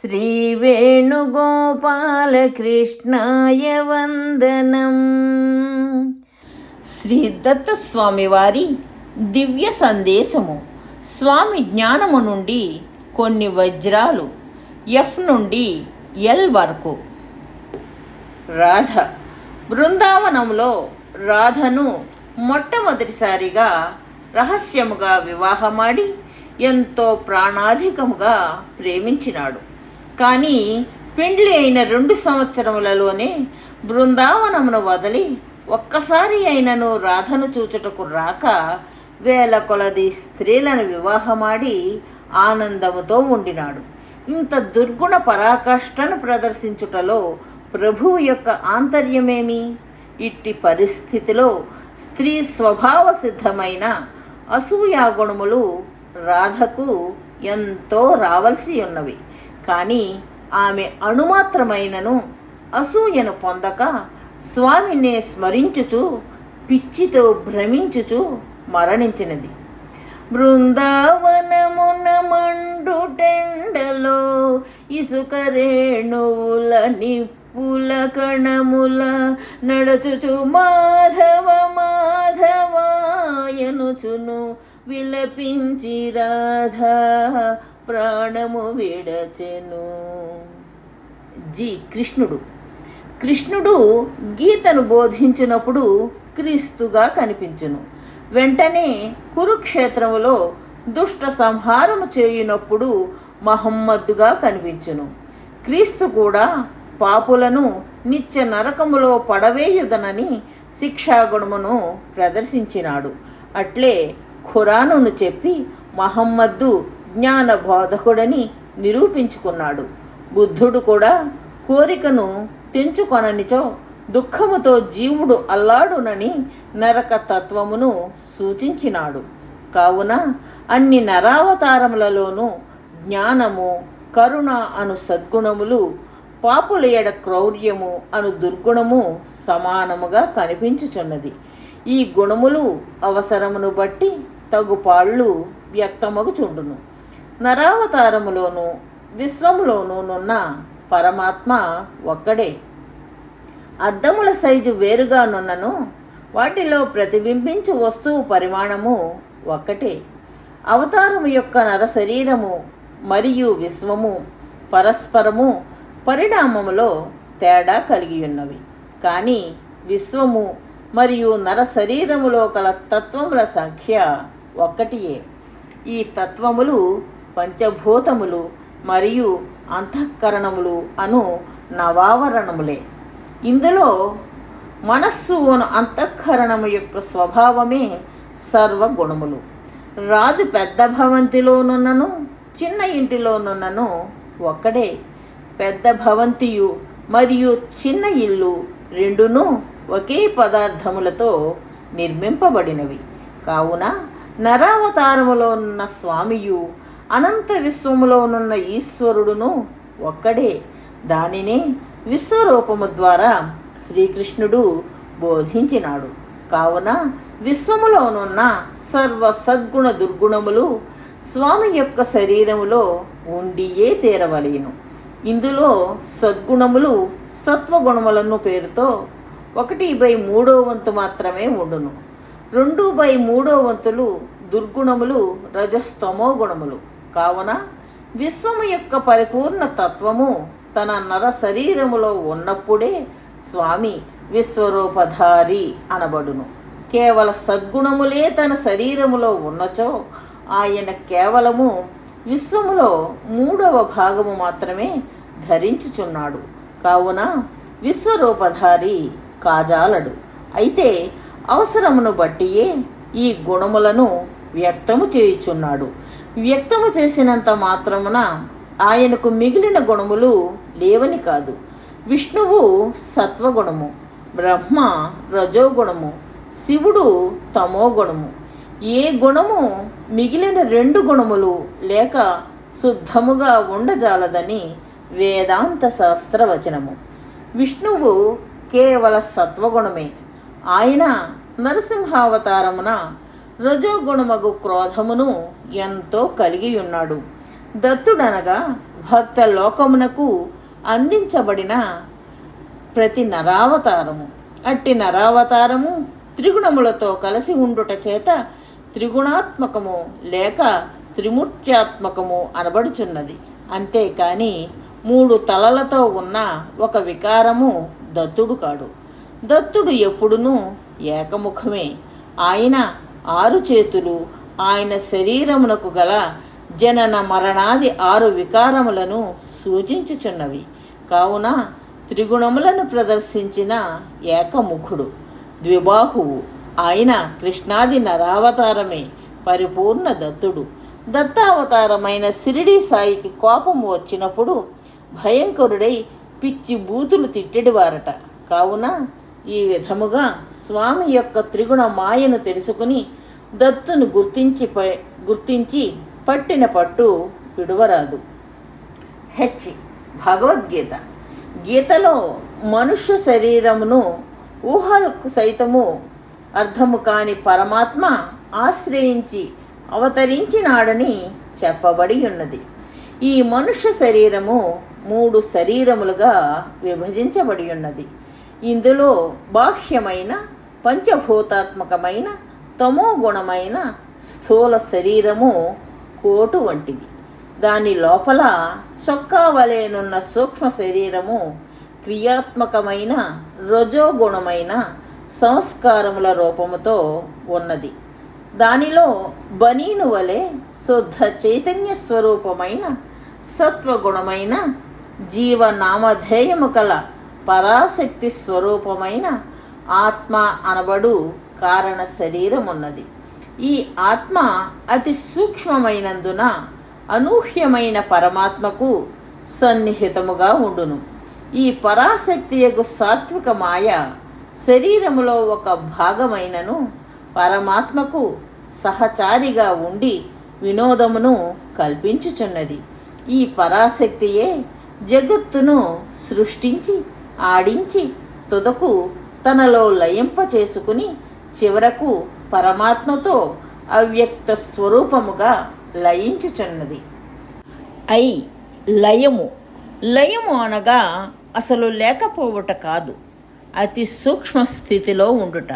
శ్రీవేణుగోపాలకృష్ణాయ వందనం. శ్రీ దత్తస్వామి వారి దివ్య సందేశము. స్వామి జ్ఞానము నుండి కొన్ని వజ్రాలు ఎఫ్ నుండి ఎల్ వరకు. రాధ. బృందావనంలో రాధను మొట్టమొదటిసారిగా రహస్యముగా వివాహమాడి ఎంతో ప్రాణాధికముగా ప్రేమించినాడు. కానీ పెండ్లి అయిన రెండు సంవత్సరములలోనే బృందావనమును వదిలి ఒక్కసారి అయినను రాధను చూచుటకు రాక వేల కొలది స్త్రీలను వివాహమాడి ఆనందముతో ఉండినాడు. ఇంత దుర్గుణ పరాకాష్ఠను ప్రదర్శించుటలో ప్రభువు యొక్క ఆంతర్యమేమి? ఇట్టి పరిస్థితిలో స్త్రీ స్వభావ సిద్ధమైన అసూయాగుణములు రాధకు ఎంతో రావలసి ఉన్నవి. కానీ ఆమె అణుమాత్రమైనను అసూయను పొందక స్వామినే స్మరించుచు పిచ్చితో భ్రమించుచు మరణించినది. బృందావనమున మండుటెండలో ఇసుక రేణువుల నిప్పుల కణముల నడచుచు మాధవ మాధవాయనుచును విలపించి రాధా ప్రాణము విడచెను. జి. కృష్ణుడు. కృష్ణుడు గీతను బోధించినప్పుడు క్రీస్తుగా కనిపించును. వెంటనే కురుక్షేత్రములో దుష్ట సంహారము చేయునప్పుడు మహమ్మద్దుగా కనిపించును. క్రీస్తు కూడా పాపులను నిత్య నరకములో పడవేయుదనని శిక్షాగుణమును ప్రదర్శించినాడు. అట్లే ఖురానును చెప్పి మహమ్మద్దు జ్ఞాన బోధకుడని నిరూపించుకున్నాడు. బుద్ధుడు కూడా కోరికను తెంచుకొననిచో దుఃఖముతో జీవుడు అల్లాడునని నరక తత్వమును సూచించినాడు. కావున అన్ని నరావతారములలోనూ జ్ఞానము కరుణ అను సద్గుణములు పాపుల ఎడ క్రౌర్యము అను దుర్గుణము సమానముగా కనిపించుచున్నది. ఈ గుణములు అవసరమును బట్టి తగుపాళ్ళు వ్యక్తమగుచుండును. నరావతారములోను విశ్వములోనూనున్న పరమాత్మ ఒక్కడే. అద్దముల సైజు వేరుగానున్నను వాటిలో ప్రతిబింబించు వస్తువు పరిమాణము ఒక్కటే. అవతారము యొక్క నర శరీరము మరియు విశ్వము పరస్పరము పరిణామములో తేడా కలిగి ఉన్నవి కానీ విశ్వము మరియు నర శరీరములో కల తత్వముల సంఖ్య ఒక్కటియే. ఈ తత్వములు పంచభూతములు మరియు అంతఃకరణములు అను నవావరణములే. ఇందులో మనస్సు అను అంతఃకరణము యొక్క స్వభావమే సర్వగుణములు. రాజు పెద్ద భవంతిలోనున్నను చిన్న ఇంటిలోనున్నను ఒక్కడే. పెద్ద భవంతియు మరియు చిన్న ఇల్లు రెండును ఒకే పదార్థములతో నిర్మింపబడినవి. కావున నరావతారములో ఉన్న స్వామియు అనంత విశ్వములోనున్న ఈశ్వరుడును ఒక్కడే. దానినే విశ్వరూపము ద్వారా శ్రీకృష్ణుడు బోధించినాడు. కావున విశ్వములోనున్న సర్వ సద్గుణ దుర్గుణములు స్వామి యొక్క శరీరములో ఉండియే తీరవలేను. ఇందులో సద్గుణములు సత్వగుణములను పేరుతో ఒకటి బై మూడో వంతు మాత్రమే ఉండును. రెండు బై మూడో వంతులు దుర్గుణములు రజస్తమో గుణములు కావున విశ్వము యొక్క పరిపూర్ణ తత్వము తన నర శరీరములో ఉన్నప్పుడే స్వామి విశ్వరూపధారి అనబడును. కేవల సద్గుణములే తన శరీరములో ఉన్నచో ఆయన కేవలము విశ్వములో మూడవ భాగము మాత్రమే ధరించుచున్నాడు. కావున విశ్వరూపధారి కాజాలడు. అయితే అవసరమును బట్టియే ఈ గుణములను వ్యక్తము చేయుచున్నాడు. వ్యక్తము చేసినంత మాత్రమున ఆయనకు మిగిలిన గుణములు లేవని కాదు. విష్ణువు సత్వగుణము బ్రహ్మ రజోగుణము శివుడు తమోగుణము. ఏ గుణము మిగిలిన రెండు గుణములు లేక శుద్ధముగా ఉండజాలదని వేదాంత శాస్త్రవచనము. విష్ణువు కేవల సత్వగుణమే. ఆయన నరసింహావతారమున రజోగుణమగు క్రోధమును ఎంతో కలిగి ఉన్నాడు దత్తుడనగా భక్త లోకమునకు అందించబడిన ప్రతి నరావతారము. అట్టి నరావతారము త్రిగుణములతో కలిసి ఉండుట చేత త్రిగుణాత్మకము లేక త్రిముఖ్యాత్మకము అనబడుచున్నది. అంతేకాని మూడు తలలతో ఉన్న ఒక వికారము దత్తుడు కాడు. దత్తుడు ఎప్పుడునూ ఏకముఖమే. ఆయన ఆరు చేతులు ఆయన శరీరమునకు గల జనన మరణాది ఆరు వికారములను సూచించుచున్నవి. కావున త్రిగుణములను ప్రదర్శించిన ఏకముఖుడు ద్విబాహువు. ఆయన కృష్ణాది నరావతారమే పరిపూర్ణ దత్తుడు. దత్తావతారమైన సిరిడి సాయికి కోపము వచ్చినప్పుడు భయంకరుడై పిచ్చి బూతులు తిట్టెడివారట. కావున ఈ విధముగా స్వామి యొక్క త్రిగుణ మాయను తెలుసుకుని దత్తును గుర్తించి ప- గుర్తించి పట్టిన పట్టు విడువరాదు. హెచ్. భగవద్గీత. గీతలో మనుష్య శరీరమును ఊహలకు సైతము అర్థము కాని పరమాత్మ ఆశ్రయించి అవతరించినాడని చెప్పబడి ఉన్నది ఈ మనుష్య శరీరము మూడు శరీరములుగా విభజించబడి ఉన్నది ఇందులో బాహ్యమైన పంచభూతాత్మకమైన తమోగుణమైన స్థూల శరీరము కోటు వంటిది. దాని లోపల చొక్కా వలెనున్న సూక్ష్మ శరీరము క్రియాత్మకమైన రజోగుణమైన సంస్కారముల రూపముతో ఉన్నది. దానిలో బనీను వలె శుద్ధ చైతన్య స్వరూపమైన సత్వగుణమైన జీవనామధేయము కల పరాశక్తి స్వరూపమైన ఆత్మ అనబడు కారణ శరీరం ఉన్నది ఈ ఆత్మ అతి సూక్ష్మమైనందున అనూహ్యమైన పరమాత్మకు సన్నిహితముగా ఉండును. ఈ పరాశక్తి యొక్క సాత్విక మాయ శరీరములో ఒక భాగమైనను పరమాత్మకు సహచారిగా ఉండి వినోదమును కల్పించుచున్నది. ఈ పరాశక్తియే జగత్తును సృష్టించి ఆడించి తుదకు తనలో లయింప చేసుకుని చివరకు పరమాత్మతో అవ్యక్త స్వరూపముగా లయించుచున్నది. ఐ లయము. లయము అనగా అసలు లేకపోవుట కాదు అతి సూక్ష్మ స్థితిలో ఉండుట.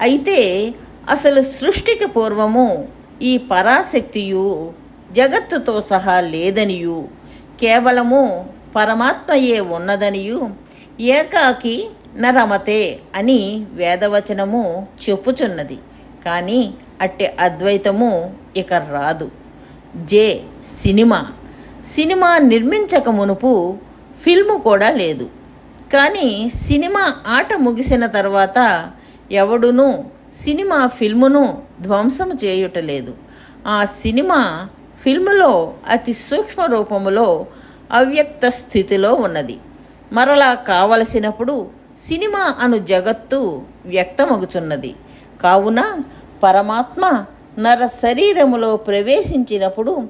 అయితే అసలు సృష్టికి పూర్వము ఈ పరాశక్తియు జగత్తుతో సహా లేదనియు కేవలము పరమాత్మయే ఉన్నదనియు ఏకాకి నరమతే అని వేదవచనము చెప్పుచున్నది. కానీ అట్టి అద్వైతము ఇక రాదు. జే సినిమా. సినిమా నిర్మించక మునుపు ఫిల్ము కూడా లేదు. కానీ సినిమా ఆట ముగిసిన తర్వాత ఎవడునూ సినిమా ఫిల్మును ధ్వంసం చేయుటలేదు ఆ సినిమా ఫిల్ములో అతి సూక్ష్మ రూపములో అవ్యక్త స్థితిలో ఉన్నది. మరలా కావలసినప్పుడు సినిమా అను జగత్తు వ్యక్తమగుచున్నది. కావున పరమాత్మ నర శరీరములో ప్రవేశించినప్పుడు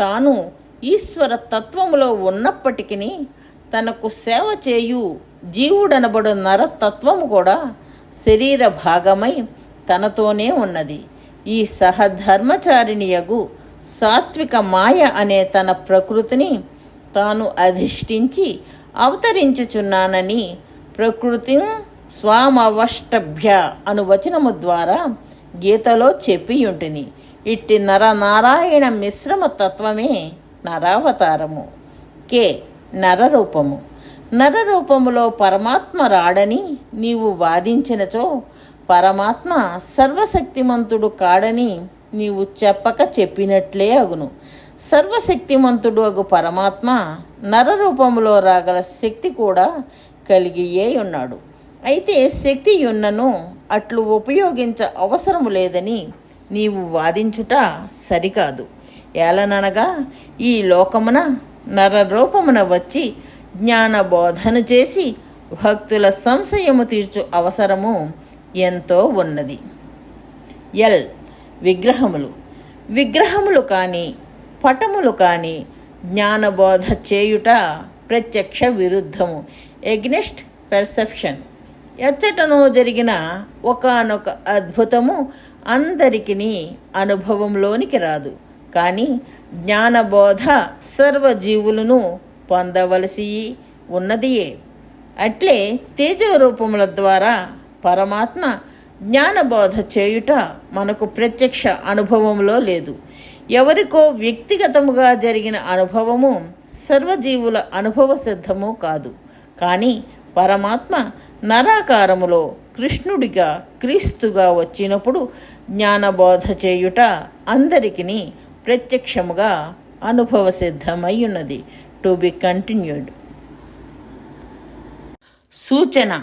తాను ఈశ్వర తత్వములో ఉన్నప్పటికీ తనకు సేవ చేయు జీవుడనబడు నరతత్వము కూడా శరీర భాగమై తనతోనే ఉన్నది. ఈ సహధర్మచారిణియగు సాత్విక మాయ అనే తన ప్రకృతిని తాను అధిష్ఠించి అవతరించుచున్నానని ప్రకృతి స్వామవష్టభ్య అను వచనము ద్వారా గీతలో చెప్పియుంటిని. ఇట్టి నరనారాయణ మిశ్రమ తత్వమే నరావతారము. కే. నరరూపము. నరరూపములో పరమాత్మ రాడని నీవు వాదించినచో పరమాత్మ సర్వశక్తిమంతుడు కాడని నీవు చెప్పక చెప్పినట్లే అగును. సర్వశక్తిమంతుడు అగు పరమాత్మ నరరూపంలో రాగల శక్తి కూడా కలిగియే ఉన్నాడు. అయితే శక్తి ఉన్నను అట్లు ఉపయోగించ అవసరము లేదని నీవు వాదించుట సరికాదు. ఏలననగా ఈ లోకమున నరరూపమున వచ్చి జ్ఞానబోధను చేసి భక్తుల సంశయము తీర్చు అవసరము ఎంతో ఉన్నది. ఎల్. విగ్రహములు. విగ్రహములు కానీ పటములు కానీ జ్ఞానబోధ చేయుట ప్రత్యక్ష విరుద్ధము. ఎగ్నెస్ట్ పెర్సెప్షన్ ఎచ్చటనో జరిగిన ఒకానొక అద్భుతము అందరికిని అనుభవంలోనికి రాదు. కానీ జ్ఞానబోధ సర్వజీవులను పొందవలసి ఉన్నదియే. అట్లే తేజోరూపముల ద్వారా పరమాత్మ జ్ఞానబోధ చేయుట మనకు ప్రత్యక్ష అనుభవంలో లేదు. ఎవరికో వ్యక్తిగతముగా జరిగిన అనుభవము సర్వజీవుల అనుభవ సిద్ధము కాదు. కానీ పరమాత్మ నరాకారములో కృష్ణుడిగా క్రీస్తుగా వచ్చినప్పుడు జ్ఞానబోధ చేయుట అందరికీ ప్రత్యక్షముగా అనుభవ సిద్ధమై ఉన్నది టు బి కంటిన్యూడ్. సూచన.